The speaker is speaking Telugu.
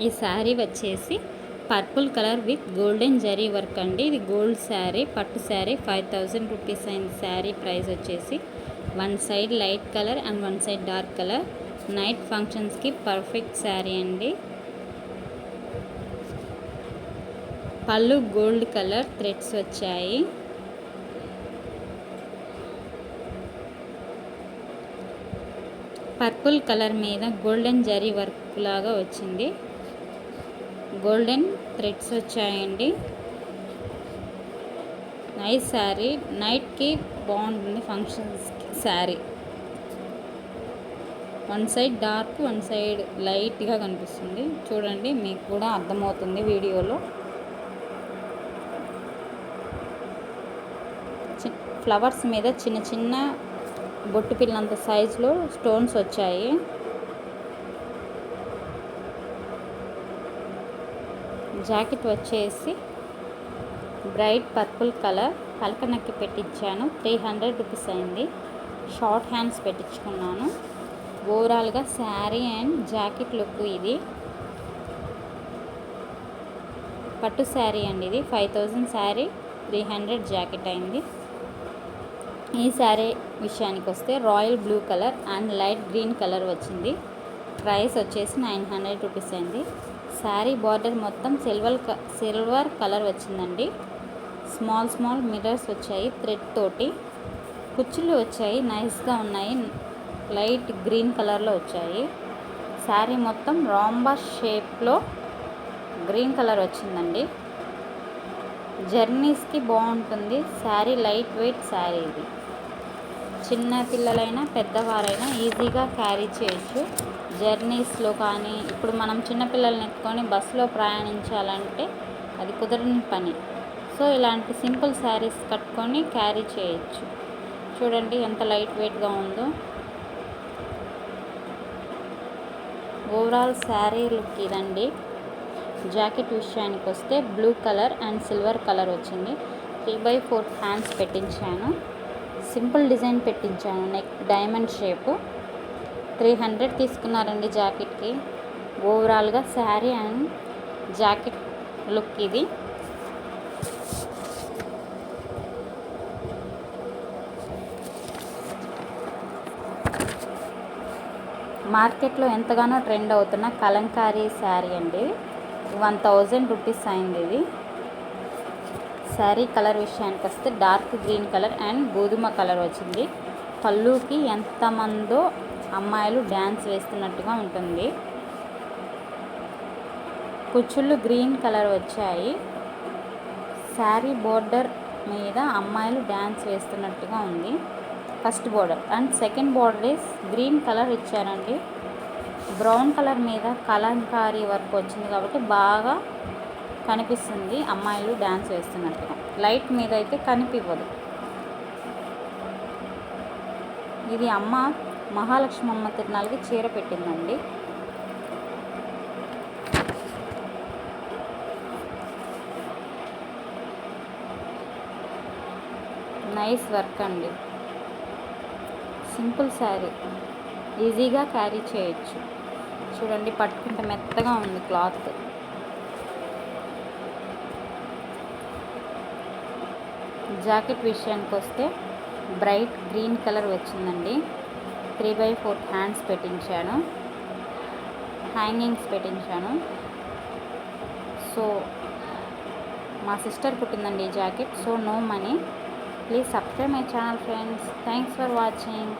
ఈ శారీ వచ్చేసి purple colour with golden zari work అండి. ఇది గోల్డ్ శారీ పట్టు శారీ ఫైవ్ థౌజండ్ రూపీస్ అయిన శారీ ప్రైస్ వచ్చేసి one side light colour and one side dark colour. Night ఫంక్షన్స్కి పర్ఫెక్ట్ శారీ అండి. పళ్ళు గోల్డ్ కలర్ థ్రెడ్స్ వచ్చాయి. పర్పుల్ కలర్ మీద గోల్డెన్ జరీ వర్క్ లాగా వచ్చింది. గోల్డెన్ థ్రెడ్స్ వచ్చాయండి. నైస్ శారీ. నైట్కి బాగుంటుంది ఫంక్షన్స్కి sari. One side dark one side లైట్గా కనిపిస్తుంది. చూడండి మీకు కూడా అర్థమవుతుంది వీడియోలో. ఫ్లవర్స్ మీద చిన్న చిన్న బొట్టు పిల్లంత సైజులో స్టోన్స్ వచ్చాయి. జాకెట్ వచ్చేసి బ్రైట్ పర్పుల్ కలర్. పలకనక్కి పెట్టించాను. త్రీ హండ్రెడ్ రూపీస్ అయింది. షార్ట్ హ్యాండ్స్ పెట్టించుకున్నాను. ఓవరాల్గా శారీ అండ్ జాకెట్ లుక్ ఇది. పట్టు శారీ అండి ఇది. Five thousand sari. Three hundred jacket అయింది. ఈ శారీ విషయానికి వస్తే royal blue colour and light green colour వచ్చింది. ప్రైస్ వచ్చేసి నైన్ హండ్రెడ్ రూపీస్ అయింది. శారీ బార్డర్ మొత్తం సిల్వర్ సిల్వర్ కలర్ వచ్చిందండి. స్మాల్ స్మాల్ మిర్రర్స్ వచ్చాయి థ్రెడ్ తోటి. కుచ్చులు వచ్చాయి నైస్గా ఉన్నాయి. లైట్ గ్రీన్ కలర్లో వచ్చాయి. శారీ మొత్తం రాంబా షేప్లో గ్రీన్ కలర్ వచ్చిందండి. జర్నీస్కి బాగుంటుంది. శారీ లైట్ వెయిట్ శారీ ఇది. చిన్న పిల్లలైనా పెద్దవారైనా ఈజీగా క్యారీ చేయొచ్చు. జర్నీస్లో కానీ ఇప్పుడు మనం చిన్నపిల్లల్ని ఎత్తుకొని బస్సులో ప్రయాణించాలంటే అది కుదరని పని. సో ఇలాంటి సింపుల్ శారీస్ కట్టుకొని క్యారీ చేయొచ్చు. చూడండి ఎంత లైట్ వెయిట్గా ఉందో. ఓవరాల్ శారీ లుక్ ఇదండి. జాకెట్ విషయానికి వస్తే blue colour and silver colour వచ్చింది. త్రీ బై ఫోర్ హ్యాండ్స్ పెట్టించాను. సింపుల్ డిజైన్ పెట్టించాను. Neck diamond shape three hundred తీసుకున్నారండి జాకెట్కి. ఓవరాల్గా శారీ అండ్ జాకెట్ లుక్ ఇది. మార్కెట్లో ఎంతగానో ట్రెండ్ అవుతున్న కలంకారీ శారీ అండి. వన్ థౌజండ్ రూపీస్ అయింది ఇది. శారీ కలర్ విషయానికి వస్తే డార్క్ గ్రీన్ కలర్ అండ్ గోధుమ కలర్ వచ్చింది. పళ్ళుకి ఎంతమందో అమ్మాయిలు డ్యాన్స్ వేస్తున్నట్టుగా ఉంటుంది. కుచ్చుళ్ళు గ్రీన్ కలర్ వచ్చాయి. శారీ బోర్డర్ మీద అమ్మాయిలు డ్యాన్స్ వేస్తున్నట్టుగా ఉంది. First border and second border is green colour ఇచ్చారండి. బ్రౌన్ కలర్ మీద కలంకారీ వర్క్ వచ్చింది కాబట్టి బాగా కనిపిస్తుంది. అమ్మాయిలు డ్యాన్స్ వేస్తున్నట్టుగా. లైట్ మీద అయితే కనిపివ్వదు. ఇది అమ్మ మహాలక్ష్మి అమ్మ తిరునాళ్ళకి చీర పెట్టిందండి. నైస్ వర్క్ అండి. సింపుల్ శారీ. ఈజీగా క్యారీ చేయొచ్చు. చూడండి పట్టుకుంటే మెత్తగా ఉంది క్లాత్. జాకెట్ విషయానికి వస్తే బ్రైట్ గ్రీన్ కలర్ వచ్చిందండి. త్రీ బై ఫోర్ హ్యాండ్స్ పెట్టించాను. హ్యాంగింగ్స్ పెట్టించాను. సో మా సిస్టర్ కుట్టిందండి ఈ jacket. So no money. Please subscribe my channel friends. Thanks for watching.